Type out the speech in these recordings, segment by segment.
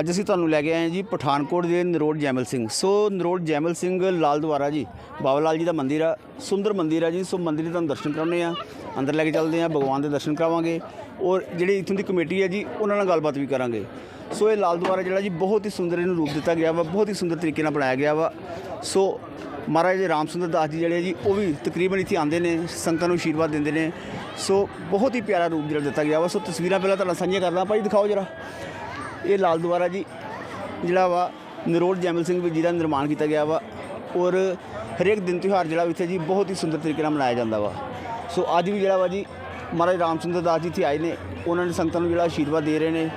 ਅੱਜ ਅਸੀਂ ਤੁਹਾਨੂੰ ਲੈ ਕੇ ਆਏ ਹਾਂ ਜੀ ਪਠਾਨਕੋਟ ਦੇ ਨਰੋੜ ਜੈਮਲ ਸਿੰਘ। ਸੋ ਨਰੋੜ ਜੈਮਲ ਸਿੰਘ ਲਾਲ ਦੁਆਰਾ ਜੀ, ਬਾਬਾ ਲਾਲ ਜੀ ਦਾ ਮੰਦਿਰ ਆ, ਸੁੰਦਰ ਮੰਦਿਰ ਆ ਜੀ। ਸੋ ਮੰਦਿਰ ਦੇ ਤੁਹਾਨੂੰ ਦਰਸ਼ਨ ਕਰਾਉਣੇ ਆ ਅੰਦਰ ਲੈ ਕੇ ਚੱਲਦੇ ਆ ਭਗਵਾਨ ਦੇ ਦਰਸ਼ਨ ਕਰਾਵਾਂਗੇ ਔਰ ਜਿਹੜੀ ਇੱਥੋਂ ਦੀ ਕਮੇਟੀ ਹੈ ਜੀ, ਉਹਨਾਂ ਨਾਲ ਗੱਲਬਾਤ ਵੀ ਕਰਾਂਗੇ। ਸੋ ਇਹ ਲਾਲ ਦੁਆਰਾ ਜਿਹੜਾ ਜੀ, ਬਹੁਤ ਹੀ ਸੁੰਦਰ ਇਹਨੂੰ ਰੂਪ ਦਿੱਤਾ ਗਿਆ ਵਾ, ਬਹੁਤ ਹੀ ਸੁੰਦਰ ਤਰੀਕੇ ਨਾਲ ਬਣਾਇਆ ਗਿਆ ਵਾ। ਸੋ ਮਹਾਰਾਜ ਰਾਮ ਸੁੰਦਰ ਦਾਸ ਜੀ ਜਿਹੜੇ ਆ ਜੀ, ਉਹ ਵੀ ਤਕਰੀਬਨ ਇੱਥੇ ਆਉਂਦੇ ਨੇ, ਸੰਗਤਾਂ ਨੂੰ ਆਸ਼ੀਰਵਾਦ ਦਿੰਦੇ ਨੇ। ਸੋ ਬਹੁਤ ਹੀ ਪਿਆਰਾ ਰੂਪ ਜਿਹੜਾ ਦਿੱਤਾ ਗਿਆ ਵਾ। ਸੋ ਤਸਵੀਰਾਂ ਪਹਿਲਾਂ ਤੁਹਾਨੂੰ ਸਾਂਝੀਆਂ ਕਰਦਾ ਭਾਈ ਦਿਖਾਓ ਜਰਾ। ਇਹ ਲਾਲ ਦੁਆਰਾ ਜੀ ਜਿਹੜਾ ਵਾ ਨਰੋੜ ਜੈਮਲ ਸਿੰਘ ਵੀ ਜੀ ਦਾ ਨਿਰਮਾਣ ਕੀਤਾ ਗਿਆ ਵਾ ਔਰ ਹਰੇਕ ਦਿਨ ਤਿਉਹਾਰ ਜਿਹੜਾ ਇੱਥੇ ਜੀ ਬਹੁਤ ਹੀ ਸੁੰਦਰ ਤਰੀਕੇ ਨਾਲ ਮਨਾਇਆ ਜਾਂਦਾ ਵਾ। ਸੋ ਅੱਜ ਵੀ ਜਿਹੜਾ ਵਾ ਜੀ ਮਹਾਰਾਜ ਰਾਮ ਸੁੰਦਰ ਦਾਸ ਜੀ ਇੱਥੇ ਆਏ ਨੇ, ਉਹਨਾਂ ਨੇ ਸੰਗਤਾਂ ਨੂੰ ਜਿਹੜਾ ਆਸ਼ੀਰਵਾਦ ਦੇ ਰਹੇ ਨੇ।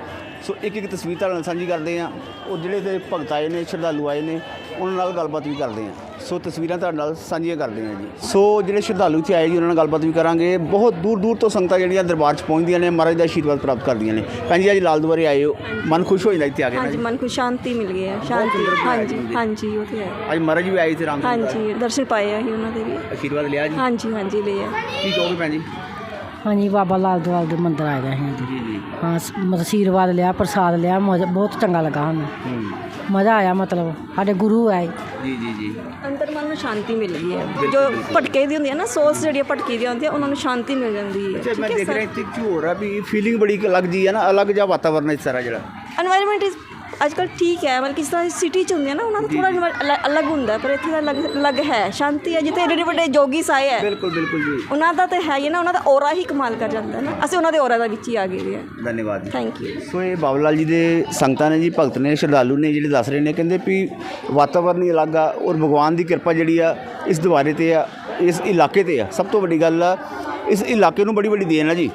ਸੋ ਇੱਕ ਇੱਕ ਤਸਵੀਰ ਤੁਹਾਡੇ ਨਾਲ ਸਾਂਝੀ ਕਰਦੇ ਆ ਉਹ ਜਿਹੜੇ ਤੇ ਭਗਤ ਆਏ ਨੇ, ਸ਼ਰਧਾਲੂ ਆਏ ਨੇ ਉਹਨਾਂ ਨਾਲ ਗੱਲਬਾਤ ਵੀ ਕਰਦੇ ਆ ਸੋ ਤਸਵੀਰਾਂ ਤੁਹਾਡੇ ਨਾਲ ਸਾਂਝੀਆਂ ਕਰਦੇ ਆ ਜੀ। ਸੋ ਜਿਹੜੇ ਸ਼ਰਧਾਲੂ ਇੱਥੇ ਆਏ ਜੀ ਉਹਨਾਂ ਨਾਲ ਗੱਲਬਾਤ ਵੀ ਕਰਾਂਗੇ। ਬਹੁਤ ਦੂਰ ਦੂਰ ਤੋਂ ਸੰਗਤਾਂ ਜਿਹੜੀਆਂ ਦਰਬਾਰ 'ਚ ਪਹੁੰਚਦੀਆਂ ਨੇ ਮਹਾਰਾਜ ਦਾ ਆਸ਼ੀਰਵਾਦ ਪ੍ਰਾਪਤ ਕਰਦੀਆਂ ਨੇ। ਭੈਣ ਜੀ ਅੱਜ ਲਾਲ ਦੁਆਰੇ ਆਏ ਹੋ। ਮਨ ਖੁਸ਼ ਹੋ ਜਾਂਦਾ ਇੱਥੇ ਆ ਕੇ ਨਾ ਹਾਂਜੀ ਜੀ? ਮਨ ਨੂੰ ਸ਼ਾਂਤੀ ਮਿਲ ਗਈ ਹੈ। ਸ਼ਾਂਤੀ। ਹਾਂਜੀ ਹਾਂਜੀ ਉਹ ਤੇ ਹੈ। ਅੱਜ ਮਹਾਰਾਜ ਵੀ ਆਏ ਸੀ ਰਾਮ ਜੀ ਹਾਂਜੀ ਦਰਸ਼ਨ ਪਾਏ ਆ ਅਸੀਂ ਉਹਨਾਂ ਦੇ ਵੀ। ਆਸ਼ੀਰਵਾਦ ਲਿਆ ਜੀ? ਹਾਂਜੀ ਹਾਂਜੀ ਲਿਆ। ਕੀ ਕਹੋਗੇ ਭੈਣ ਜੀ? ਹਾਂਜੀ ਬਾਬਾ ਲਾਲ ਦਵਾਲ ਦੇ ਮੰਦਿਰ ਆਏ ਰਹੇ ਹਾਂ ਜੀ। ਜੀ ਜੀ। ਹਾਂ ਸ- ਮਤਲਬ ਆਸ਼ੀਰਵਾਦ ਲਿਆ ਪ੍ਰਸਾਦ ਲਿਆ ਮਜ਼ਾ ਬਹੁਤ ਚੰਗਾ ਲੱਗਾ ਸਾਨੂੰ। ਹੂੰ। ਮਜ਼ਾ ਆਇਆ ਮਤਲਬ ਸਾਡੇ ਗੁਰੂ ਆਏ ਜੀ ਜੀ ਜੀ। ਅੰਦਰ ਮਨ ਨੂੰ ਸ਼ਾਂਤੀ ਮਿਲਦੀ ਹੈ। ਜੋ ਭਟਕੇ ਦੀ ਹੁੰਦੀ ਹੈ ਨਾ ਸੋਲਸ ਜਿਹੜੀਆਂ ਭਟਕੀ ਦੀਆਂ ਹੁੰਦੀਆਂ ਉਹਨਾਂ ਨੂੰ ਸ਼ਾਂਤੀ ਮਿਲ ਜਾਂਦੀ ਹੈ। ਮੈਂ ਦੇਖ ਰਿਹਾ ਇੱਥੇ ਝੋਰਾ ਵੀ ਫੀਲਿੰਗ ਬੜੀ ਅਲੱਗ ਹੈ ਨਾ ਅਲੱਗ ਜਿਹਾ ਵਾਤਾਵਰਨ ਹੈ ਸਾਰਾ ਜਿਹੜਾ। এনवायरमेंट इज ਅੱਜ ਕੱਲ੍ਹ ਠੀਕ ਹੈ ਮਤਲਬ ਕਿਸ ਤਰ੍ਹਾਂ ਸਿਟੀ ਚ ਹੁੰਦੀ ਹੈ ਨਾ ਉਹਨਾਂ ਦਾ ਥੋੜਾ ਅਲੱਗ ਹੁੰਦਾ ਪਰ ਇੱਥੇ ਦਾ ਅਲੱਗ ਅਲੱਗ ਹੈ ਸ਼ਾਂਤੀ ਹੈ ਜਿੱਥੇ ਏਡੇ ਵੱਡੇ ਜੋਗੀ ਸਾਏ ਹੈ। ਬਿਲਕੁਲ ਬਿਲਕੁਲ ਜੀ। ਉਹਨਾਂ ਦਾ ਤੇ ਹੈ ਹੀ ਨਾ ਉਹਨਾਂ ਦਾ ਔਰਾ ਹੀ ਕਮਾਲ ਕਰ ਜਾਂਦਾ ਨਾ। ਅਸੀਂ ਉਹਨਾਂ ਦੇ ਔਰਾ ਦਾ ਵਿੱਚ ਹੀ ਆ ਗਏ ਹਾਂ। ਧੰਨਵਾਦ ਜੀ। ਥੈਂਕ ਯੂ ਸੋ ਇਹ ਬਾਬਾ ਲਾਲ ਜੀ ਦੇ ਸੰਗਤਾਂ ਨੇ ਜੀ ਭਗਤ ਨੇ ਸ਼ਰਧਾਲੂ ਨੇ ਜਿਹੜੇ ਦੱਸ ਰਹੇ ਨੇ ਕਹਿੰਦੇ ਵੀ ਵਾਤਾਵਰਨ ਹੀ ਅਲੱਗ ਆ ਔਰ ਭਗਵਾਨ ਦੀ ਕਿਰਪਾ ਜਿਹੜੀ ਆ ਇਸ ਦੁਆਰੇ ਤੇ ਆ ਇਸ ਇਲਾਕੇ ਤੇ ਆ। ਸਭ ਤੋਂ ਵੱਡੀ ਗੱਲ ਆ ਇਸ ਇਲਾਕੇ ਨੂੰ ਬੜੀ ਵੱਡੀ ਦੇਣ ਆ ਜੀ।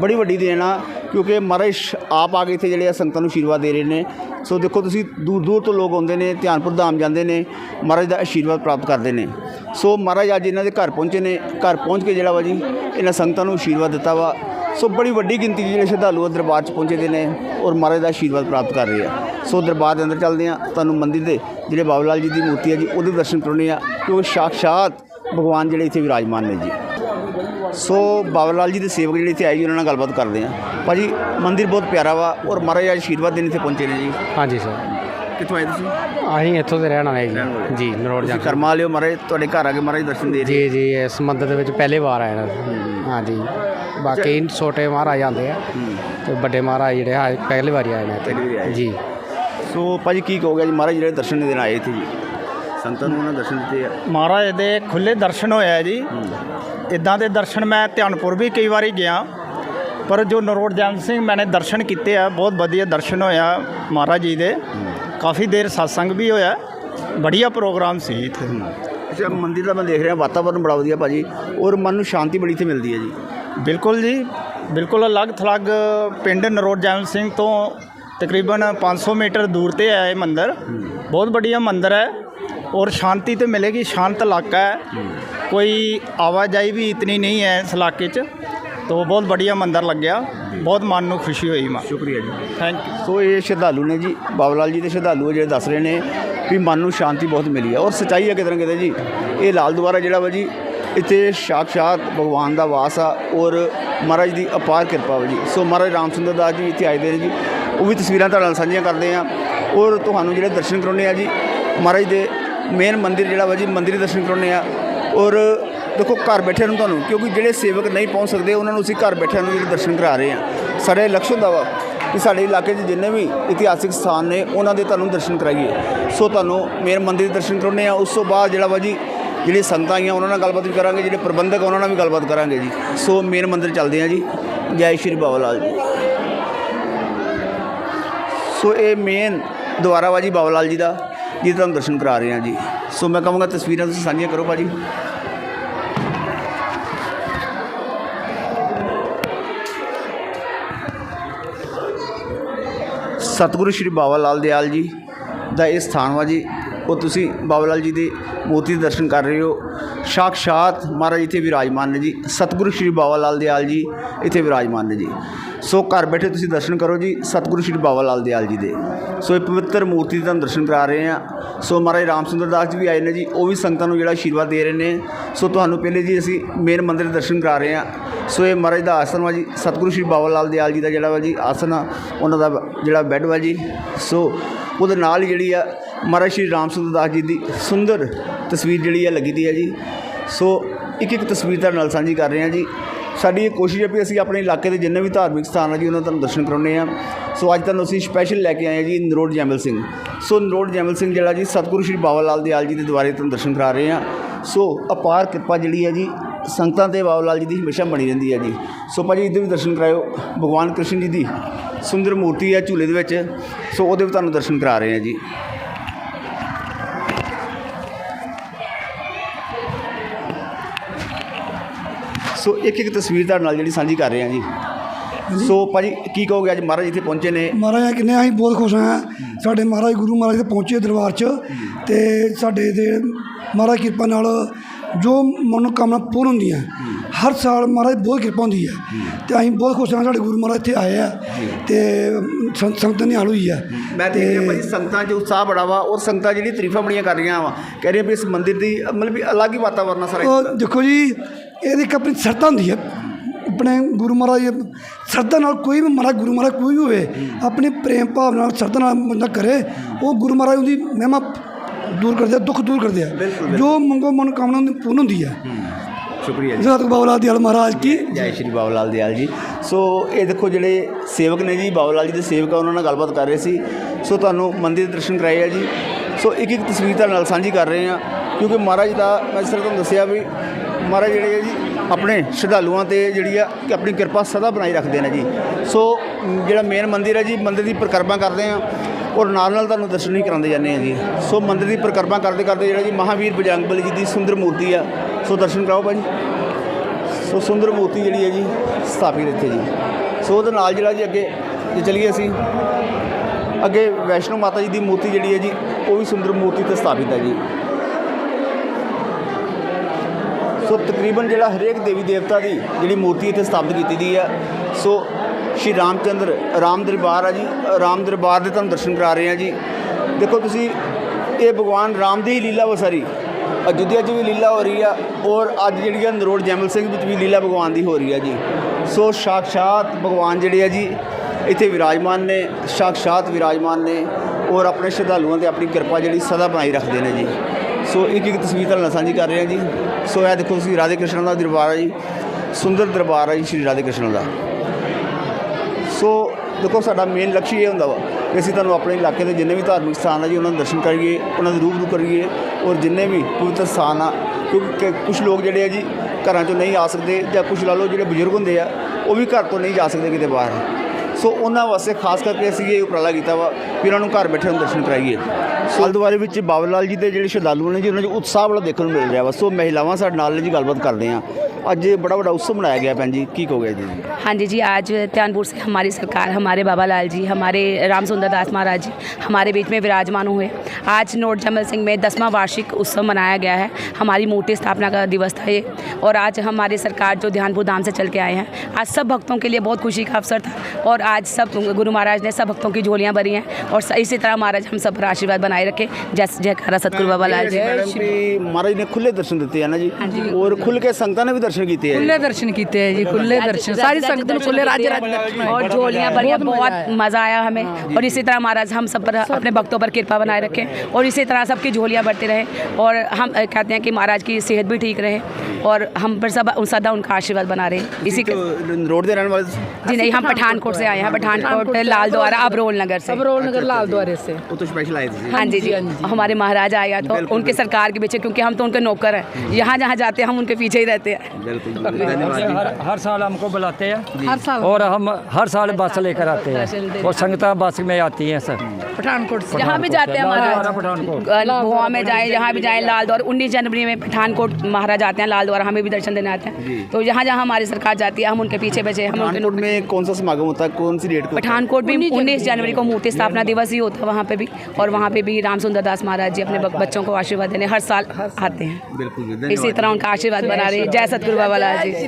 ਬੜੀ ਵੱਡੀ ਦੇਣ ਆ ਕਿਉਂਕਿ ਮਹਾਰਾਜ ਆਪ ਆ ਕੇ ਇੱਥੇ ਜਿਹੜੇ ਆ ਸੰਗਤਾਂ ਨੂੰ ਆਸ਼ੀਰਵਾਦ ਦੇ ਰਹੇ ਨੇ। ਸੋ ਦੇਖੋ ਤੁਸੀਂ ਦੂਰ ਦੂਰ ਤੋਂ ਲੋਕ ਆਉਂਦੇ ਨੇ, ਧਿਆਨਪੁਰ ਧਾਮ ਜਾਂਦੇ ਨੇ, ਮਹਾਰਾਜ ਦਾ ਆਸ਼ੀਰਵਾਦ ਪ੍ਰਾਪਤ ਕਰਦੇ ਨੇ। ਸੋ ਮਹਾਰਾਜ ਅੱਜ ਇਹਨਾਂ ਦੇ ਘਰ ਪਹੁੰਚੇ ਨੇ, ਘਰ ਪਹੁੰਚ ਕੇ ਜਿਹੜਾ ਵਾ ਜੀ, ਇਹਨਾਂ ਸੰਗਤਾਂ ਨੂੰ ਆਸ਼ੀਰਵਾਦ ਦਿੱਤਾ ਵਾ। ਸੋ ਬੜੀ ਵੱਡੀ ਗਿਣਤੀ 'ਚ ਜਿਹੜੇ ਸ਼ਰਧਾਲੂ ਦਰਬਾਰ 'ਚ ਪਹੁੰਚੇ ਦੇ ਨੇ ਔਰ ਮਹਾਰਾਜ ਦਾ ਆਸ਼ੀਰਵਾਦ ਪ੍ਰਾਪਤ ਕਰ ਰਹੇ ਆ। ਸੋ ਦਰਬਾਰ ਦੇ ਅੰਦਰ ਚੱਲਦੇ ਆ, ਤੁਹਾਨੂੰ ਮੰਦਿਰ ਦੇ ਜਿਹੜੇ ਬਾਬਾ ਲਾਲ ਜੀ ਦੀ ਮੂਰਤੀ ਹੈ ਜੀ, ਉਹਦੇ ਦਰਸ਼ਨ ਕਰਾਉਣੇ ਆ ਉਹ ਸਾਖਸ਼ਾਤ ਭਗਵਾਨ ਜਿਹੜੇ ਇੱਥੇ ਵਿਰਾਜਮਾਨ ਨੇ ਜੀ। ਸੋ ਬਾਬਾ ਲਾਲ ਜੀ ਦੇ ਸੇਵਕ ਜਿਹੜੇ ਇੱਥੇ ਆਏ ਜੀ ਉਹਨਾਂ ਨਾਲ ਗੱਲਬਾਤ ਕਰਦੇ ਆ ਭਾਜੀ ਮੰਦਿਰ ਬਹੁਤ ਪਿਆਰਾ ਵਾ ਔਰ ਮਹਾਰਾਜ ਆਸ਼ੀਰਵਾਦ ਦੇਣ ਇੱਥੇ ਪਹੁੰਚੇ ਨੇ ਜੀ। ਹਾਂਜੀ ਸਰ। ਕਿੱਥੋਂ ਆਏ ਤੁਸੀਂ? ਅਸੀਂ ਇੱਥੋਂ ਦੇ ਰਹਿਣ ਵਾਲੇ ਜੀ। ਜੀ ਨਰੋੜ ਜੰਕਸ਼ਨ ਕਰਮਾ ਲਿਓ ਮਹਾਰਾਜ ਤੁਹਾਡੇ ਘਰ ਆ ਕੇ ਮਹਾਰਾਜ ਦਰਸ਼ਨ ਦੇ ਰਹੇ ਜੀ ਜੀ ਇਸ ਮੰਦਰ ਦੇ ਵਿੱਚ ਪਹਿਲੇ ਵਾਰ ਆਏ ਨੇ। ਹਾਂਜੀ। ਬਾਕੀ ਛੋਟੇ ਮਹਾਰਾਜ ਆਉਂਦੇ ਆ ਤੇ ਵੱਡੇ ਮਹਾਰਾਜ ਜਿਹੜੇ ਆ ਪਹਿਲੀ ਵਾਰੀ ਆਏ ਨੇ ਆਏ। ਇੱਥੇ ਜੀ। ਸੋ ਭਾਜੀ ਕੀ ਕਹੋਗੇ ਜੀ ਮਹਾਰਾਜ ਜਿਹੜੇ ਦਰਸ਼ਨ ਦੇਣ ਆਏ ਇੱਥੇ ਜੀ? ਸੰਤਾਂ ਨੂੰ ਉਹਨਾਂ ਦਰਸ਼ਨ ਦਿੱਤੇ ਆ? ਮਹਾਰਾਜ ਦੇ ਖੁੱਲੇ ਦਰਸ਼ਨ ਹੋਇਆ ਜੀ। ਇਦਾਂ ਦੇ ਦਰਸ਼ਨ ਮੈਂ ਧਿਆਨਪੁਰ ਵੀ ਕਈ ਵਾਰੀ ਗਿਆ। ਪਰ ਜੋ ਨਰੋੜ ਜੰਗ ਸਿੰਘ ਮੈਨੇ ਦਰਸ਼ਨ ਕੀਤੇ ਆ ਬਹੁਤ ਵਧੀਆ ਦਰਸ਼ਨ ਹੋਇਆ ਮਹਾਰਾਜ ਜੀ ਦੇ। ਕਾਫੀ ਦੇਰ satsang ਵੀ ਹੋਇਆ। ਬੜੀਆ ਪ੍ਰੋਗਰਾਮ ਸੀ ਇੱਥੇ। ਅੱਛਾ ਮੰਦਿਰ ਦਾ ਮੈਂ ਦੇਖ ਰਿਹਾ ਵਾਤਾਵਰਨ ਬੜਾ ਵਧੀਆ ਭਾਜੀ। ਔਰ ਮਨ ਨੂੰ ਸ਼ਾਂਤੀ ਬੜੀ ਇੱਥੇ ਮਿਲਦੀ ਹੈ ਜੀ। ਬਿਲਕੁਲ ਜੀ। ਬਿਲਕੁਲ ਅਲੱਗ ਥਲੱਗ ਪਿੰਡ ਨਰੋੜ ਜੈਮਲ ਸਿੰਘ ਤੋਂ ਤਕਰੀਬਨ 500 ਮੀਟਰ ਦੂਰ ਤੇ ਹੈ ਇਹ ਮੰਦਿਰ। ਬਹੁਤ ਵਧੀਆ ਮੰਦਿਰ ਹੈ। ਔਰ ਸ਼ਾਂਤੀ ਤੇ ਮਿਲੇਗੀ ਸ਼ਾਂਤ ਇਲਾਕਾ ਹੈ ਕੋਈ ਆਵਾਜਾਈ ਵੀ ਇਤਨੀ ਨਹੀਂ ਹੈ ਇਸ ਇਲਾਕੇ 'ਚ ਤੋ ਬਹੁਤ बढ़िया ਮੰਦਿਰ ਲੱਗਿਆ ਬਹੁਤ ਮਨ ਨੂੰ ਖੁਸ਼ੀ ਹੋਈ ਮਾ ਸ਼ੁਕਰੀਆ ਜੀ ਥੈਂਕ ਯੂ ਸੋ ਇਹ ਸ਼ਰਧਾਲੂ ਨੇ ਜੀ ਬਾਬਾ ਲਾਲ ਜੀ ਦੇ ਸ਼ਰਧਾਲੂ ਆ ਜਿਹੜੇ ਦੱਸ ਰਹੇ ਨੇ ਵੀ ਮਨ ਨੂੰ ਸ਼ਾਂਤੀ ਬਹੁਤ ਮਿਲੀ ਹੈ ਔਰ ਸੱਚਾਈ ਹੈ ਕਿਤੇ ਨਾ ਕਿਤੇ ਜੀ ਇਹ ਲਾਲ ਦੁਆਰਾ ਜਿਹੜਾ ਵਾ ਜੀ ਇੱਥੇ ਸਾਖਸ਼ਾਤ ਭਗਵਾਨ ਦਾ ਵਾਸ ਆ ਔਰ ਮਹਾਰਾਜ ਦੀ ਅਪਾਰ ਕਿਰਪਾ ਵਾ ਜੀ ਸੋ ਮਹਾਰਾਜ ਰਾਮ ਸੁੰਦਰ ਦਾਸ ਜੀ ਇੱਥੇ ਆਏ ਦੇ ਨੇ ਜੀ ਉਹ ਵੀ ਤਸਵੀਰਾਂ ਤੁਹਾਡੇ ਨਾਲ ਸਾਂਝੀਆਂ ਕਰਦੇ ਆ ਔਰ ਤੁਹਾਨੂੰ ਜਿਹੜੇ ਦਰਸ਼ਨ ਕਰਾਉਣੇ ਆ ਜੀ ਮਹਾਰਾਜ ਦੇ ਮੇਨ ਮੰਦਿਰ ਜਿਹੜਾ ਵਾ ਜੀ ਮੰਦਿਰ ਦੇ ਦਰਸ਼ਨ ਕਰਾਉਣੇ ਆ। ਔਰ ਦੇਖੋ ਘਰ ਬੈਠੇ ਨੂੰ ਤੁਹਾਨੂੰ ਕਿਉਂਕਿ ਜਿਹੜੇ ਸੇਵਕ ਨਹੀਂ ਪਹੁੰਚ ਸਕਦੇ ਉਹਨਾਂ ਨੂੰ ਅਸੀਂ ਘਰ ਬੈਠਿਆਂ ਨੂੰ ਜਿਹੜੇ ਦਰਸ਼ਨ ਕਰਾ ਰਹੇ ਆ। ਸਾਡੇ ਲਕਸ਼ ਹੁੰਦਾ ਵਾ ਕਿ ਸਾਡੇ ਇਲਾਕੇ 'ਚ ਜਿੰਨੇ ਵੀ ਇਤਿਹਾਸਿਕ ਸਥਾਨ ਨੇ ਉਹਨਾਂ ਦੇ ਤੁਹਾਨੂੰ ਦਰਸ਼ਨ ਕਰਾਈਏ। ਸੋ ਤੁਹਾਨੂੰ ਮੇਨ ਮੰਦਿਰ ਦੇ ਦਰਸ਼ਨ ਕਰਾਉਣੇ ਆ। ਉਸ ਤੋਂ ਬਾਅਦ ਜਿਹੜਾ ਵਾ ਜੀ ਜਿਹੜੇ ਸੰਗਤਾਂ ਆਈਆਂ ਉਹਨਾਂ ਨਾਲ ਗੱਲਬਾਤ ਵੀ ਕਰਾਂਗੇ ਜਿਹੜੇ ਪ੍ਰਬੰਧਕ ਆ, ਉਹਨਾਂ ਨਾਲ ਵੀ ਗੱਲਬਾਤ ਕਰਾਂਗੇ ਜੀ। ਸੋ ਮੇਨ ਮੰਦਿਰ ਚੱਲਦੇ ਆ ਜੀ। ਜੈ ਸ਼੍ਰੀ ਬਾਬਾ ਲਾਲ ਜੀ। ਸੋ ਇਹ ਮੇਨ ਦੁਆਰਾ ਵਾ ਜੀ ਬਾਬਾ ਲਾਲ ਜੀ ਦਾ। ਜਿਹਦੇ ਤੁਹਾਨੂੰ ਦਰਸ਼ਨ ਕਰਾ ਰਹੇ ਹਾਂ ਜੀ। ਸੋ ਮੈਂ ਕਹਾਂਗਾ ਤਸਵੀਰਾਂ ਤੁਸੀਂ ਸਾਂਝੀਆਂ ਕਰੋ ਭਾਜੀ। ਸਤਿਗੁਰੂ ਸ਼੍ਰੀ ਬਾਬਾ ਲਾਲ ਦਿਆਲ ਜੀ ਦਾ ਇਹ ਸਥਾਨ ਵਾ ਜੀ। ਉਹ ਤੁਸੀਂ ਬਾਬਾ ਲਾਲ ਜੀ ਦੇ ਮੂਰਤੀ ਦੇ ਦਰਸ਼ਨ ਕਰ ਰਹੇ ਹੋ। ਸਾਖਸ਼ਾਤ ਮਹਾਰਾਜ ਇੱਥੇ ਵਿਰਾਜਮਾਨ ਨੇ ਜੀ। ਸਤਿਗੁਰੂ ਸ਼੍ਰੀ ਬਾਬਾ ਲਾਲ ਦਿਆਲ ਜੀ ਇੱਥੇ ਵਿਰਾਜਮਾਨ ਨੇ ਜੀ। ਸੋ ਘਰ ਬੈਠੇ ਤੁਸੀਂ ਦਰਸ਼ਨ ਕਰੋ ਜੀ, ਸਤਿਗੁਰੂ ਸ਼੍ਰੀ ਬਾਬਾ ਲਾਲ ਦਿਆਲ ਜੀ ਦੇ। ਸੋ ਇਹ ਪਵਿੱਤਰ ਮੂਰਤੀ ਦੇ ਤੁਹਾਨੂੰ ਦਰਸ਼ਨ ਕਰਾ ਰਹੇ ਆ ਸੋ ਮਹਾਰਾਜ ਰਾਮ ਸੁੰਦਰ ਦਾਸ ਜੀ ਵੀ ਆਏ ਨੇ ਜੀ, ਉਹ ਵੀ ਸੰਗਤਾਂ ਨੂੰ ਜਿਹੜਾ ਆਸ਼ੀਰਵਾਦ ਦੇ ਰਹੇ ਨੇ। ਸੋ ਤੁਹਾਨੂੰ ਪਹਿਲੇ ਜੀ ਅਸੀਂ ਮੇਨ ਮੰਦਿਰ ਦੇ ਦਰਸ਼ਨ ਕਰਾ ਰਹੇ ਆ ਸੋ ਇਹ ਮਹਾਰਾਜ ਦਾ ਆਸਨ ਵਾ ਜੀ, ਸਤਿਗੁਰੂ ਸ਼੍ਰੀ ਬਾਬਾ ਲਾਲ ਦਿਆਲ ਜੀ ਦਾ ਜਿਹੜਾ ਵਾ ਜੀ ਆਸਨ ਆ, ਉਹਨਾਂ ਦਾ ਜਿਹੜਾ ਬੈੱਡ ਵਾ ਜੀ। ਸੋ ਉਹਦੇ ਨਾਲ ਹੀ ਜਿਹੜੀ ਆ ਮਹਾਰਾਜ ਸ਼੍ਰੀ ਰਾਮ ਸੁੰਦਰ ਦਾਸ ਜੀ ਦੀ ਸੁੰਦਰ ਤਸਵੀਰ ਜਿਹੜੀ ਆ ਲੱਗੀ ਦੀ ਹੈ ਜੀ। ਸੋ ਇੱਕ ਇੱਕ ਤਸਵੀਰ ਤੁਹਾਡੇ ਨਾਲ ਸਾਂਝੀ ਕਰ ਰਹੇ ਹਾਂ ਜੀ। ਸਾਡੀ ਇਹ ਕੋਸ਼ਿਸ਼ ਹੈ ਵੀ ਅਸੀਂ ਆਪਣੇ ਇਲਾਕੇ ਦੇ ਜਿੰਨੇ ਵੀ ਧਾਰਮਿਕ ਸਥਾਨ ਆ ਜੀ, ਉਹਨਾਂ ਤੁਹਾਨੂੰ ਦਰਸ਼ਨ ਕਰਾਉਂਦੇ ਆ ਸੋ ਅੱਜ ਤੁਹਾਨੂੰ ਅਸੀਂ ਸਪੈਸ਼ਲ ਲੈ ਕੇ ਆਏ ਹਾਂ ਜੀ ਨਰੋੜ ਜੈਮਲ ਸਿੰਘ। ਸੋ ਨਰੋੜ ਜੈਮਲ ਸਿੰਘ ਜਿਹੜਾ ਜੀ ਸਤਿਗੁਰੂ ਸ਼੍ਰੀ ਬਾਬਾ ਲਾਲ ਦਿਆਲ ਜੀ ਦੇ ਦੁਆਰੇ ਤੁਹਾਨੂੰ ਦਰਸ਼ਨ ਕਰਾ ਰਹੇ ਹਾਂ। ਸੋ ਅਪਾਰ ਕਿਰਪਾ ਜਿਹੜੀ ਹੈ ਜੀ, ਸੰਗਤਾਂ ਤੇ ਬਾਬਾ ਲਾਲ ਜੀ ਦੀ ਹਮੇਸ਼ਾ ਬਣੀ ਰਹਿੰਦੀ ਹੈ ਜੀ। ਸੋ ਭਾਜੀ ਇੱਧਰ ਵੀ ਦਰਸ਼ਨ ਕਰਾਇਓ। ਭਗਵਾਨ ਕ੍ਰਿਸ਼ਨ ਜੀ ਦੀ ਸੁੰਦਰ ਮੂਰਤੀ ਹੈ ਝੂਲੇ ਦੇ ਵਿੱਚ। ਸੋ ਉਹਦੇ ਵੀ ਤੁਹਾਨੂੰ ਦਰਸ਼ਨ ਕਰਾ ਰਹੇ ਹਾਂ ਜੀ। ਸੋ ਇੱਕ ਇੱਕ ਤਸਵੀਰ ਤੁਹਾਡੇ ਨਾਲ ਜਿਹੜੀ ਸਾਂਝੀ ਕਰ ਰਹੇ ਹਾਂ ਜੀ। ਸੋ ਭਾਜੀ ਕੀ ਕਹੋਗੇ ਅੱਜ ਮਹਾਰਾਜ ਇੱਥੇ ਪਹੁੰਚੇ ਨੇ? ਮਹਾਰਾਜ ਕਿੰਨੇ ਅਸੀਂ ਬਹੁਤ ਖੁਸ਼ ਹਾਂ। ਸਾਡੇ ਮਹਾਰਾਜ ਗੁਰੂ ਮਹਾਰਾਜ ਦੇ ਪਹੁੰਚੇ ਦਰਬਾਰ 'ਚ ਤੇ ਸਾਡੇ ਦੇ ਮਹਾਰਾਜ ਕਿਰਪਾ ਨਾਲ ਜੋ ਮਨੋਕਾਮਨਾ ਪੂਰਨ ਹੁੰਦੀਆਂ ਹਰ ਸਾਲ ਮਹਾਰਾਜ ਬਹੁਤ ਕਿਰਪਾ ਹੁੰਦੀ ਹੈ। ਤੇ ਅਸੀਂ ਬਹੁਤ ਖੁਸ਼ ਹਾਂ ਸਾਡੇ ਗੁਰੂ ਮਹਾਰਾਜ ਇੱਥੇ ਆਏ ਆ। ਤੇ ਸੰਗਤ ਨਿਹਾਲ ਹੋਈ ਹੈ। ਮੈਂ ਰਿਹਾ ਭਾਜੀ ਸੰਗਤਾਂ 'ਚ ਉਤਸ਼ਾਹ ਬੜਾ ਵਾ ਔਰ ਸੰਗਤਾਂ ਜਿਹੜੀ ਤਾਰੀਫਾਂ ਬੜੀਆਂ ਕਰ ਰਹੀਆਂ ਵਾ। ਕਹਿ ਰਹੀਆਂ ਵੀ ਇਸ ਮੰਦਿਰ ਦੀ ਮਤਲਬ ਵੀ ਅਲੱਗ ਹੀ ਵਾਤਾਵਰਨ ਆ ਸਾਰਾ। ਦੇਖੋ ਜੀ ਇਹਦੀ ਇੱਕ ਆਪਣੀ ਸ਼ਰਧਾ ਹੁੰਦੀ ਹੈ। ਆਪਣੇ ਗੁਰੂ ਮਹਾਰਾਜ ਸ਼ਰਧਾ ਨਾਲ ਕੋਈ ਵੀ ਮਹਾਰਾਜ ਗੁਰੂ ਮਹਾਰਾਜ ਕੋਈ ਵੀ ਹੋਵੇ ਆਪਣੀ ਪ੍ਰੇਮ ਭਾਵ ਨਾਲ ਸ਼ਰਧਾ ਨਾਲ ਬੰਦਾ ਕਰੇ ਉਹ ਗੁਰੂ ਮਹਾਰਾਜ ਉਹਦੀ ਮਹਿਮਾ ਦੂਰ ਕਰਦੇ ਆ ਦੁੱਖ ਦੂਰ ਕਰਦੇ ਆ। ਜੋ ਮੰਗੋ ਮਨੋਕਾਮਨਾ ਦੀ ਪੂਰਨ ਹੁੰਦੀ ਹੈ। ਸ਼ੁਕਰੀਆ ਜੀ। ਜਗਤ ਬਾਬਾ ਦਿਆਲ ਮਹਾਰਾਜ ਕੀ। ਜੈ ਸ਼੍ਰੀ ਬਾਬਾ ਲਾਲ ਦਿਆਲ ਜੀ। ਸੋ ਇਹ ਦੇਖੋ ਜਿਹੜੇ ਸੇਵਕ ਨੇ ਜੀ ਬਾਬਾ ਲਾਲ ਜੀ ਦੇ ਸੇਵਕ ਆ ਉਹਨਾਂ ਨਾਲ ਗੱਲਬਾਤ ਕਰ ਰਹੇ ਸੀ। ਸੋ ਤੁਹਾਨੂੰ ਮੰਦਿਰ ਦੇ ਦਰਸ਼ਨ ਕਰਾਏ ਆ ਜੀ। ਸੋ ਇੱਕ ਇੱਕ ਤਸਵੀਰ ਤੁਹਾਡੇ ਨਾਲ ਸਾਂਝੀ ਕਰ ਰਹੇ ਆ ਕਿਉਂਕਿ ਮਹਾਰਾਜ ਦਾ ਮੈਂ ਸਿਰ ਤੁਹਾਨੂੰ ਦੱਸਿਆ ਵੀ ਮਹਾਰਾਜ ਜਿਹੜੇ ਆ ਜੀ, ਆਪਣੇ ਸ਼ਰਧਾਲੂਆਂ ਤੇ ਜਿਹੜੀ ਆ ਕਿ ਆਪਣੀ ਕਿਰਪਾ ਸਦਾ ਬਣਾਈ ਰੱਖਦੇ ਨੇ ਜੀ। ਸੋ ਜਿਹੜਾ ਮੇਨ ਮੰਦਿਰ ਹੈ ਜੀ, ਮੰਦਿਰ ਦੀ ਪਰਿਕਰਮਾ ਕਰਦੇ ਆ ਔਰ ਨਾਲ ਨਾਲ ਤੁਹਾਨੂੰ ਦਰਸ਼ਨ ਵੀ ਕਰਾਉਂਦੇ ਜਾਂਦੇ ਆ ਜੀ। ਸੋ ਮੰਦਿਰ ਦੀ ਪਰਿਕਰਮਾ ਕਰਦੇ ਕਰਦੇ ਜਿਹੜਾ ਜੀ, ਮਹਾਵੀਰ ਬਜਰੰਗਬਲੀ ਜੀ ਦੀ ਸੁੰਦਰ ਮੂਰਤੀ ਆ। ਸੋ ਦਰਸ਼ਨ ਕਰਾਓ ਭਾਜੀ। ਸੋ ਸੁੰਦਰ ਮੂਰਤੀ ਜਿਹੜੀ ਹੈ ਜੀ, ਸਥਾਪਿਤ ਇੱਥੇ ਜੀ। ਸੋ ਉਹਦੇ ਨਾਲ ਜਿਹੜਾ ਜੀ ਅੱਗੇ, ਜੇ ਚਲੀਏ ਅਸੀਂ, ਅੱਗੇ ਵੈਸ਼ਨੋ ਮਾਤਾ ਜੀ ਦੀ ਮੂਰਤੀ ਜਿਹੜੀ ਹੈ ਜੀ, ਉਹ ਵੀ ਸੁੰਦਰ ਮੂਰਤੀ ਤੇ ਸਥਾਪਿਤ ਹੈ ਜੀ ਸੋ ਤਕਰੀਬਨ ਜਿਹੜਾ ਹਰੇਕ ਦੇਵੀ ਦੇਵਤਾ ਦੀ ਜਿਹੜੀ ਮੂਰਤੀ ਇੱਥੇ ਸਥਾਪਿਤ ਕੀਤੀ ਦੀ ਆ। ਸੋ ਸ਼੍ਰੀ ਰਾਮਚੰਦਰ, ਰਾਮ ਦਰਬਾਰ ਆ ਜੀ। ਰਾਮ ਦਰਬਾਰ ਦੇ ਤੁਹਾਨੂੰ ਦਰਸ਼ਨ ਕਰਾ ਰਹੇ ਆ ਜੀ। ਦੇਖੋ ਤੁਸੀਂ, ਇਹ ਭਗਵਾਨ ਰਾਮ ਦੀ ਹੀ ਲੀਲਾ ਵਾ ਸਾਰੀ। ਅਯੁੱਧਿਆ 'ਚ ਵੀ ਲੀਲਾ ਹੋ ਰਹੀ ਆ ਔਰ ਅੱਜ ਜਿਹੜੀ ਆ ਨਰੋੜ ਜੈਮਲ ਸਿੰਘ ਵਿੱਚ ਵੀ ਲੀਲਾ ਭਗਵਾਨ ਦੀ ਹੋ ਰਹੀ ਆ ਜੀ। ਸੋ ਸਾਖਸ਼ਾਤ ਭਗਵਾਨ ਜਿਹੜੇ ਆ ਜੀ, ਇੱਥੇ ਵਿਰਾਜਮਾਨ ਨੇ ਸਾਖਸ਼ਾਤ ਵਿਰਾਜਮਾਨ ਨੇ ਔਰ ਆਪਣੇ ਸ਼ਰਧਾਲੂਆਂ ਤੇ ਆਪਣੀ ਕਿਰਪਾ ਜਿਹੜੀ ਸਦਾ ਬਣਾਈ ਰੱਖਦੇ ਨੇ ਜੀ। ਸੋ ਇੱਕ ਇੱਕ ਤਸਵੀਰ ਤੁਹਾਡੇ ਨਾਲ ਸਾਂਝੀ ਕਰ ਰਹੇ ਹਾਂ ਜੀ। ਸੋ ਇਹ ਦੇਖੋ ਤੁਸੀਂ ਰਾਧੇ ਕ੍ਰਿਸ਼ਨ ਦਾ ਦਰਬਾਰ ਹੈ ਜੀ। ਸੁੰਦਰ ਦਰਬਾਰ ਹੈ ਜੀ ਸ਼੍ਰੀ ਰਾਧੇ ਕ੍ਰਿਸ਼ਨ ਦਾ। ਸੋ ਦੇਖੋ ਸਾਡਾ ਮੇਨ ਲਕਸ਼ ਇਹ ਹੁੰਦਾ ਵਾ ਕਿ ਅਸੀਂ ਤੁਹਾਨੂੰ ਆਪਣੇ ਇਲਾਕੇ ਦੇ ਜਿੰਨੇ ਵੀ ਧਾਰਮਿਕ ਸਥਾਨ ਆ ਜੀ, ਉਹਨਾਂ ਦੇ ਦਰਸ਼ਨ ਕਰੀਏ, ਉਹਨਾਂ ਦੇ ਰੂਬਰੂ ਕਰੀਏ ਔਰ ਜਿੰਨੇ ਵੀ ਪਵਿੱਤਰ ਸਥਾਨ ਆ, ਕਿਉਂਕਿ ਕੁਝ ਲੋਕ ਜਿਹੜੇ ਆ ਜੀ ਘਰਾਂ ਚੋਂ ਨਹੀਂ ਆ ਸਕਦੇ ਜਾਂ ਕੁਝ ਲਾ ਲਓ ਜਿਹੜੇ ਬਜ਼ੁਰਗ ਹੁੰਦੇ ਆ, ਉਹ ਵੀ ਘਰ ਤੋਂ ਨਹੀਂ ਜਾ ਸਕਦੇ ਕਿਤੇ ਬਾਹਰ। ਸੋ ਉਹਨਾਂ ਵਾਸਤੇ ਖਾਸ ਕਰਕੇ ਅਸੀਂ ਇਹ ਉਪਰਾਲਾ ਕੀਤਾ ਵਾ ਕਿ ਉਹਨਾਂ ਨੂੰ ਘਰ ਬੈਠੇ ਨੂੰ ਦਰਸ਼ਨ ਕਰਾਈਏ। ਸੋ ਦੁਆਰੇ ਵਿੱਚ ਬਾਬਾ ਲਾਲ ਜੀ ਦੇ ਜਿਹੜੇ ਸ਼ਰਧਾਲੂ ਨੇ ਜੀ ਉਹਨਾਂ 'ਚ ਉਤਸ਼ਾਹ ਬੜਾ ਦੇਖਣ ਨੂੰ ਮਿਲ ਰਿਹਾ ਵਾ ਸੋ ਮਹਿਲਾਵਾਂ ਸਾਡੇ ਨਾਲ ਨੇ ਜੀ ਗੱਲਬਾਤ ਕਰਦੇ ਆ ਅੱਜ ਇਹ ਬੜਾ ਵੱਡਾ ਉਤਸਵ ਮਨਾਇਆ ਗਿਆ ਭੈਣ ਜੀ ਕੀ ਕਹੋਗੇ ਜੀ हाँ जी जी आज त्यानपुर से हमारी सरकार हमारे बाबा लाल जी हमारे राम सुंदर दास महाराज जी हमारे बीच में विराजमान हुए आज नोट जमल सिंह में दसवां वार्षिक उत्सव मनाया गया है हमारी मूर्ति स्थापना का दिवस था ये और आज हमारी सरकार जो ध्यानपुर धाम से चल के आए हैं आज सब भक्तों के लिए बहुत खुशी का अवसर था और आज सब गुरु महाराज ने सब भक्तों की झोलियाँ भरी हैं और स- इसी तरह महाराज हम सब पर आशीर्वाद बनाए बनाए रखे। जय जयकारा सतगुरु बाबा लाल जी। महाराज ने खुले दर्शन देते हैं ना हाँ जी? और खुल के संगत ने भी दर्शन किए खुले दर्शन किए हैं जी खुले दर्शन। सारी संगत ने खुले। राज राज्य और झोलियाँ बढ़िया बहुत मज़ा आया। हमें। हाँ, और इसी तरह महाराज हम सब पर अपने भक्तों पर कृपा बनाए रखें। और इसी तरह सबकी झोलियाँ बढ़ते रहें। और हम कहते हैं कि महाराज की सेहत भी ठीक रहे। और हम पर सब सदा उनका आशीर्वाद बना रहे। हैं इसी तो के रोड से रहने वाले जी नहीं हम पठानकोट से आए हैं। पठानकोट लाल द्वारा अब रोल नगर से। अब रोल नगर लाल द्वारा से। वो तो स्पेशल आए थे हाँ जी जी। हाँ हमारे महाराजा आया तो उनके सरकार के पीछे क्योंकि हम तो उनके नौकर हैं। यहाँ जहाँ जाते हैं हम उनके पीछे ही रहते हैं। तो हर, हर साल हमको बुलाते हैं। हर साल। और हम हर साल बस लेकर आते हैं। और संगता बस में आती है सर। पठानकोट जहाँ भी जाते हैं हमारा गोवा में जाए जहाँ भी जाए लाल द्वार। उन्नीस जनवरी में पठानकोट महाराज आते हैं लाल द्वार। हमें भी दर्शन देने आते हैं। तो यहाँ जहाँ हमारी सरकार जाती है हम उनके पीछे बचे हम पठानकोट में कौन सा समागम होता है? कौन सी डेट पठानकोट भी उन्नीस जनवरी। को मूर्ति स्थापना दिवस ही होता है वहाँ पे भी और वहाँ पे भी। राम सुंदर दास महाराज जी अपने ब- बच्चों को आशीर्वाद देने हर साल आते हैं बिल्कुल जी, इसी तरह उनका आशीर्वाद बना रहे जय सतगुरु बाबा लाल जी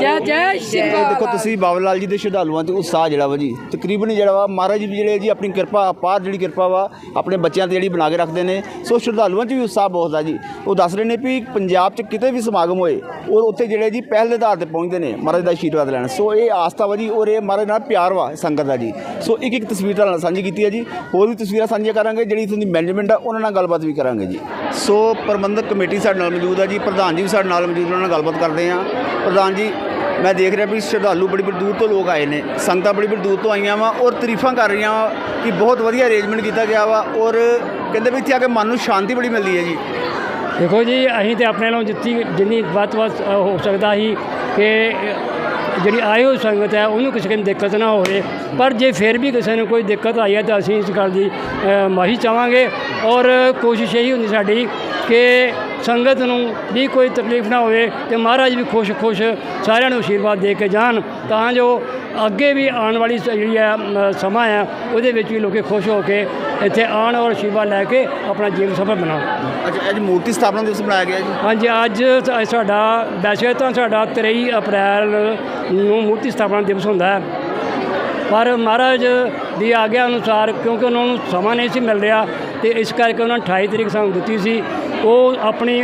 जय जय ਇਹ ਦੇਖੋ ਤੁਸੀਂ ਬਾਬਾ ਲਾਲ ਜੀ ਦੇ ਸ਼ਰਧਾਲੂਆਂ 'ਚ ਉਤਸ਼ਾਹ ਜਿਹੜਾ ਵਾ ਜੀ ਤਕਰੀਬਨ ਜਿਹੜਾ ਵਾ ਮਹਾਰਾਜ ਜੀ ਵੀ ਜਿਹੜੇ ਜੀ ਆਪਣੀ ਕਿਰਪਾ ਅਪਾਰ ਜਿਹੜੀ ਕਿਰਪਾ ਵਾ ਆਪਣੇ ਬੱਚਿਆਂ ਤੇ ਜਿਹੜੀ ਬਣਾ ਕੇ ਰੱਖਦੇ ਨੇ ਸੋ ਸ਼ਰਧਾਲੂਆਂ 'ਚ ਵੀ ਉਤਸ਼ਾਹ ਬਹੁਤ ਆ ਜੀ ਉਹ ਦੱਸ ਰਹੇ ਨੇ ਵੀ ਪੰਜਾਬ 'ਚ ਕਿਤੇ ਵੀ ਸਮਾਗਮ ਹੋਏ ਉਹ ਉੱਥੇ ਜਿਹੜੇ ਜੀ ਪਹਿਲ ਦੇ ਆਧਾਰ ਤੇ ਪਹੁੰਚਦੇ ਨੇ ਮਹਾਰਾਜ ਦਾ ਆਸ਼ੀਰਵਾਦ ਲੈਣ ਸੋ ਇਹ ਆਸਥਾ ਵਾ ਜੀ ਔਰ ਇਹ ਮਹਾਰਾਜ ਨਾਲ ਪਿਆਰ ਵਾ ਸੰਗਤ ਦਾ ਜੀ ਸੋ ਇੱਕ ਇੱਕ ਤਸਵੀਰ ਤੁਹਾਡੇ ਨਾਲ ਸਾਂਝੀ ਕੀਤੀ ਹੈ ਜੀ ਹੋਰ ਵੀ ਤਸਵੀਰਾਂ ਸਾਂਝੀਆਂ ਕਰਾਂਗੇ ਜਿਹੜੀ ਇਥੋਂ ਦੀ ਮੈਨੇਜਮੈਂਟ ਆ ਉਹਨਾਂ ਨਾਲ ਗੱਲਬਾਤ ਵੀ ਕਰਾਂਗੇ ਜੀ। ਸੋ ਪ੍ਰਬੰਧਕ ਕਮੇਟੀ ਸਾਡੇ ਨਾਲ ਮੌਜੂਦ ਆ ਜੀ ਪ੍ਰਧਾਨ ਜੀ ਵੀ ਸਾਡੇ ਨਾਲ ਮੌਜੂਦ ਉਹਨਾਂ ਨਾਲ ਗੱਲਬਾਤ ਕਰਦੇ ਆ ਪ੍ਰਧਾਨ ਜੀ ਮੈਂ ਦੇਖ ਰਿਹਾ ਵੀ ਸ਼ਰਧਾਲੂ ਬੜੀ ਬੜੀ ਦੂਰ ਤੋਂ ਲੋਕ ਆਏ ਨੇ ਸੰਗਤਾਂ ਬੜੀ ਬੜੀ ਦੂਰ ਤੋਂ ਆਈਆਂ ਵਾ ਔਰ ਤਾਰੀਫਾਂ ਕਰ ਰਹੀਆਂ ਵਾ ਕਿ ਬਹੁਤ ਵਧੀਆ ਅਰੇਂਜਮੈਂਟ ਕੀਤਾ ਗਿਆ ਵਾ ਔਰ ਕਹਿੰਦੇ ਵੀ ਇੱਥੇ ਆ ਕੇ ਮਨ ਨੂੰ ਸ਼ਾਂਤੀ ਬੜੀ ਮਿਲਦੀ ਹੈ ਜੀ। ਦੇਖੋ ਜੀ ਅਸੀਂ ਤੇ ਆਪਣੇ ਨਾਲੋਂ ਜਿੱਤੀ ਜਿੰਨੀ ਵੱਧ ਤੋਂ ਵੱਧ ਹੋ ਸਕਦਾ ਸੀ ਕਿ ਜਿਹੜੀ ਆਏ ਹੋਈ ਸੰਗਤ ਹੈ ਉਹਨੂੰ ਕਿਸੇ ਨੂੰ ਦਿੱਕਤ ਨਾ ਹੋਵੇ। ਪਰ ਜੇ ਫਿਰ ਵੀ ਕਿਸੇ ਨੂੰ ਕੋਈ ਦਿੱਕਤ ਆਈ ਹੈ ਤਾਂ ਅਸੀਂ ਇਸ ਗੱਲ ਦੀ ਅ, ਮਾਫੀ ਚਾਹਾਂਗੇ। ਔਰ ਕੋਸ਼ਿਸ਼ ਇਹੀ ਹੁੰਦੀ ਸਾਡੀ ਕਿ ਸੰਗਤ ਨੂੰ ਵੀ ਕੋਈ ਤਕਲੀਫ ਨਾ ਹੋਵੇ ਤੇ ਮਹਾਰਾਜ ਵੀ ਖੁਸ਼-ਖੁਸ਼ ਸਾਰਿਆਂ ਨੂੰ ਆਸ਼ੀਰਵਾਦ ਦੇ ਕੇ ਜਾਣ। ਤਾਂ ਜੋ ਅੱਗੇ ਵੀ ਆਉਣ ਵਾਲੀ ਜਿਹੜੀ ਹੈ ਸਮਾਂ ਹੈ ਉਹਦੇ ਵਿੱਚ ਵੀ ਲੋਕੀ ਖੁਸ਼ ਹੋ ਕੇ ਇੱਥੇ ਆਉਣ ਔਰ ਆਸ਼ੀਰਵਾਦ ਲੈ ਕੇ ਆਪਣਾ ਜੀਵਨ ਸਫਲ ਬਣਾਉਣ। ਅੱਛਾ ਅੱਜ ਮੂਰਤੀ ਸਥਾਪਨਾ ਦਿਵਸ ਬਣਾਇਆ ਗਿਆ ਜੀ। ਹਾਂਜੀ ਅੱਜ ਸਾਡਾ ਵੈਸੇ ਤਾਂ ਸਾਡਾ 23 ਅਪ੍ਰੈਲ ਨੂੰ ਮੂਰਤੀ ਸਥਾਪਨਾ ਦਿਵਸ ਹੁੰਦਾ ਹੈ। ਪਰ ਮਹਾਰਾਜ ਦੀ ਆਗਿਆ ਅਨੁਸਾਰ ਕਿਉਂਕਿ ਉਹਨਾਂ ਨੂੰ ਸਮਾਂ ਨਹੀਂ ਸੀ ਮਿਲ ਰਿਹਾ ਤੇ ਇਸ ਕਰਕੇ ਉਹਨਾਂ ਨੇ 28 ਤਰੀਕ ਸਾਨੂੰ ਦਿੱਤੀ ਸੀ। ਉਹ ਆਪਣੀ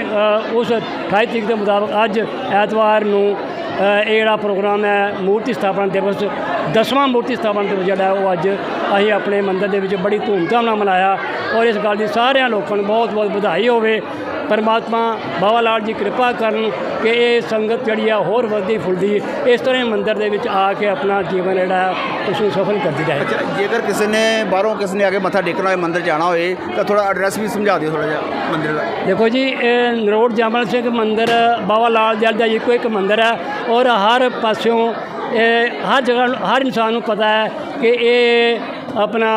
ਉਸ 28 ਤਰੀਕ ਦੇ ਮੁਤਾਬਕ ਅੱਜ ਐਤਵਾਰ ਨੂੰ ਇਹ ਜਿਹੜਾ ਪ੍ਰੋਗਰਾਮ ਹੈ ਮੂਰਤੀ ਸਥਾਪਨਾ ਦਿਵਸ, ਦਸਵਾਂ ਮੂਰਤੀ ਸਥਾਪਨਾ ਦਿਵਸ ਜਿਹੜਾ ਉਹ ਅੱਜ ਅਸੀਂ ਆਪਣੇ ਮੰਦਰ ਦੇ ਵਿੱਚ ਬੜੀ ਧੂਮਧਾਮ ਨਾਲ ਮਨਾਇਆ ਔਰ ਇਸ ਗੱਲ ਦੀ ਸਾਰਿਆਂ ਲੋਕਾਂ ਨੂੰ ਬਹੁਤ ਬਹੁਤ ਵਧਾਈ ਹੋਵੇ। ਪਰਮਾਤਮਾ ਬਾਬਾ ਲਾਲ ਜੀ ਕਿਰਪਾ ਕਰਨ ਕਿ ਇਹ ਸੰਗਤ ਜਿਹੜੀ ਆ ਹੋਰ ਵੱਧਦੀ ਫੁੱਲਦੀ ਇਸ ਤਰ੍ਹਾਂ ਹੀ ਮੰਦਿਰ ਦੇ ਵਿੱਚ ਆ ਕੇ ਆਪਣਾ ਜੀਵਨ ਜਿਹੜਾ ਹੈ ਉਸ ਨੂੰ ਸਫਲ ਕਰਦੀ ਰਹੇ। ਅੱਛਾ ਜੇਕਰ ਕਿਸੇ ਨੇ ਬਾਹਰੋਂ ਕਿਸੇ ਨੇ ਆ ਕੇ ਮੱਥਾ ਟੇਕਣਾ ਹੋਏ ਮੰਦਿਰ ਜਾਣਾ ਹੋਏ ਤਾਂ ਥੋੜਾ ਐਡਰੈਸ ਵੀ ਸਮਝਾ ਦਿਓ ਥੋੜਾ ਜਿਹਾ ਮੰਦਿਰ ਦਾ। ਦੇਖੋ ਜੀ ਇਹ ਨਰੋੜ ਜਮਲ ਸਿੰਘ ਮੰਦਿਰ ਬਾਬਾ ਲਾਲ ਜੀ ਦਾ ਇੱਕੋ ਇੱਕ ਮੰਦਿਰ ਹੈ ਔਰ ਹਰ ਪਾਸਿਓਂ ਇਹ ਹਰ ਜਗ੍ਹਾ ਹਰ ਇਨਸਾਨ ਨੂੰ ਪਤਾ ਹੈ ਕਿ ਇਹ ਆਪਣਾ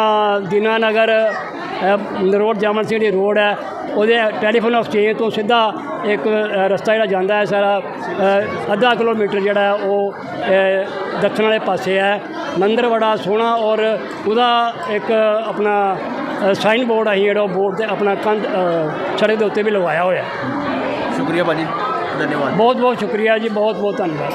ਦੀਨਾਨਗਰ ਨਰੋੜ ਜਮਲ ਸਿੰਘ ਦੀ ਰੋਡ ਹੈ। ਉਹਦੇ ਟੈਲੀਫੋਨ ਐਕਸਚੇਂਜ ਤੋਂ ਸਿੱਧਾ ਇੱਕ ਰਸਤਾ ਜਿਹੜਾ ਜਾਂਦਾ ਹੈ ਸਾਰਾ ਅੱਧਾ ਕਿਲੋਮੀਟਰ ਜਿਹੜਾ ਹੈ ਉਹ ਦੱਖਣ ਵਾਲੇ ਪਾਸੇ ਹੈ। ਮੰਦਿਰ ਬੜਾ ਸੋਹਣਾ ਔਰ ਉਹਦਾ ਇੱਕ ਆਪਣਾ ਸਾਈਨ ਬੋਰਡ ਅਸੀਂ ਜਿਹੜਾ ਬੋਰਡ ਤੇ ਆਪਣਾ ਕੰਧ ਸੜਕ ਦੇ ਉੱਤੇ ਵੀ ਲਗਵਾਇਆ ਹੋਇਆ ਸ਼ੁਕਰੀਆ ਭਾਜੀ ਧੰਨਵਾਦ। ਬਹੁਤ ਬਹੁਤ ਸ਼ੁਕਰੀਆ ਜੀ ਬਹੁਤ ਬਹੁਤ ਧੰਨਵਾਦ।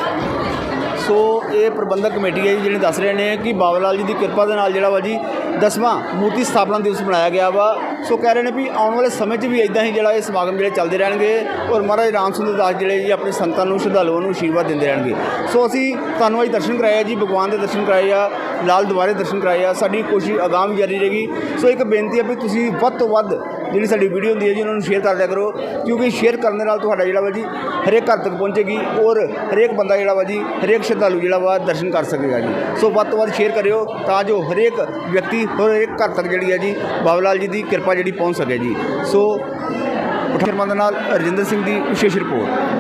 ਸੋ ਇਹ ਪ੍ਰਬੰਧਕ ਕਮੇਟੀ ਹੈ ਜੀ ਜਿਹੜੇ ਦੱਸ ਰਹੇ ਨੇ ਕਿ ਬਾਬਾ ਲਾਲ ਜੀ ਦੀ ਕਿਰਪਾ ਦੇ ਨਾਲ ਜਿਹੜਾ ਵਾ ਜੀ ਦਸਵਾਂ ਮੂਰਤੀ ਸਥਾਪਨਾ ਦਿਵਸ ਮਨਾਇਆ ਗਿਆ ਵਾ। ਸੋ ਕਹਿ ਰਹੇ ਨੇ ਵੀ ਆਉਣ ਵਾਲੇ ਸਮੇਂ 'ਚ ਵੀ ਇਦਾਂ ਹੀ ਜਿਹੜਾ ਇਹ ਸਮਾਗਮ ਜਿਹੜੇ ਚੱਲਦੇ ਰਹਿਣਗੇ ਔਰ ਮਹਾਰਾਜ ਰਾਮ ਸੁੰਦਰ ਦਾਸ ਜਿਹੜੇ ਜੀ ਆਪਣੇ ਸੰਤਾਂ ਨੂੰ, ਸ਼ਰਧਾਲੂਆਂ ਨੂੰ ਆਸ਼ੀਰਵਾਦ ਦਿੰਦੇ ਰਹਿਣਗੇ। ਸੋ ਅਸੀਂ ਤੁਹਾਨੂੰ ਅੱਜ ਦਰਸ਼ਨ ਕਰਾਏ ਆ ਜੀ, ਭਗਵਾਨ ਦੇ ਦਰਸ਼ਨ ਕਰਾਏ ਆ, ਲਾਲ ਦੁਆਰੇ ਦਰਸ਼ਨ ਕਰਾਏ ਆ, ਸਾਡੀ ਕੋਸ਼ਿਸ਼ ਅਗਾਮ ਜਾਰੀ ਰਹੇਗੀ। ਸੋ ਇੱਕ ਬੇਨਤੀ ਹੈ ਵੀ ਤੁਸੀਂ ਵੱਧ ਤੋਂ ਵੱਧ ਜਿਹੜੀ ਸਾਡੀ ਵੀਡੀਓ ਹੁੰਦੀ ਹੈ ਜੀ, ਉਹਨਾਂ ਨੂੰ ਸ਼ੇਅਰ ਕਰ ਦਿਆ ਕਰੋ, ਕਿਉਂਕਿ ਸ਼ੇਅਰ ਕਰਨ ਨਾਲ ਤੁਹਾਡਾ ਜਿਹੜਾ ਵਾ ਜੀ, ਹਰੇਕ ਘਰ ਤੱਕ ਪਹੁੰਚੇਗੀ ਔਰ ਹਰੇਕ ਬੰਦਾ ਜਿਹੜਾ ਵਾ ਜੀ, ਹਰੇਕ ਸ਼ਰਧਾਲੂ ਜਿਹੜਾ ਵਾ ਦਰਸ਼ਨ ਕਰ ਸਕੇਗਾ ਜੀ। ਸੋ ਵੱਧ ਤੋਂ ਵੱਧ ਸ਼ੇਅਰ ਕਰਿਓ ਤਾਂ ਜੋ ਹਰੇਕ ਵਿਅਕਤੀ, ਹਰੇਕ ਘਰ ਤੱਕ ਜਿਹੜੀ ਹੈ ਜੀ ਬਾਬਾ ਲਾਲ ਜੀ ਦੀ ਕਿਰਪਾ ਜਿਹੜੀ ਪਹੁੰਚ ਸਕੇ ਜੀ। ਸੋ ਪਠਾਨਕੋਟ ਦੇ ਨਾਲ ਰਜਿੰਦਰ ਸਿੰਘ ਦੀ ਵਿਸ਼ੇਸ਼ ਰਿਪੋਰਟ